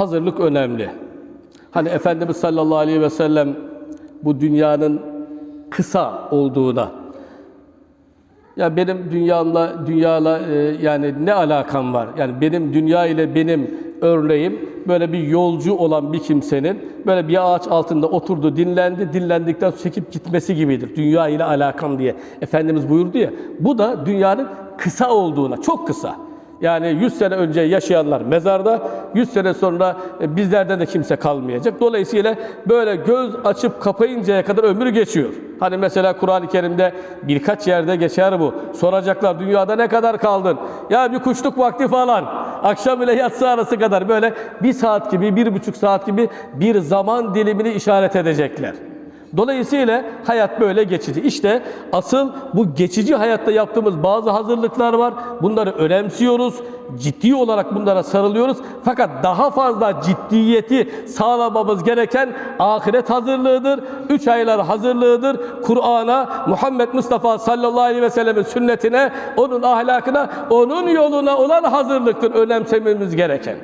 hazırlık önemli. Hani Efendimiz sallallahu aleyhi ve sellem bu dünyanın kısa olduğuna, ya benim dünyamla, dünyala e, yani ne alakam var? Yani benim dünya ile benim örneğim böyle bir yolcu olan bir kimsenin böyle bir ağaç altında oturdu, dinlendi, dinlendikten çekip gitmesi gibidir. Dünya ile alakam diye Efendimiz buyurdu ya. Bu da dünyanın kısa olduğuna, çok kısa. Yani 100 sene önce yaşayanlar mezarda, 100 sene sonra e, bizlerden de kimse kalmayacak. Dolayısıyla böyle göz açıp kapayıncaya kadar ömür geçiyor. Hani mesela Kur'an-ı Kerim'de birkaç yerde geçer bu. Soracaklar dünyada ne kadar kaldın? Ya bir kuşluk vakti falan. Akşam ile yatsı arası kadar böyle bir saat gibi, bir buçuk saat gibi bir zaman dilimini işaret edecekler. Dolayısıyla hayat böyle geçici. İşte asıl bu geçici hayatta yaptığımız bazı hazırlıklar var. Bunları önemsiyoruz. Ciddi olarak bunlara sarılıyoruz. Fakat daha fazla ciddiyeti sağlamamız gereken ahiret hazırlığıdır. Üç aylar hazırlığıdır. Kur'an'a, Muhammed Mustafa sallallahu aleyhi ve sellemin sünnetine, onun ahlakına, onun yoluna olan hazırlıktır önemsememiz gereken.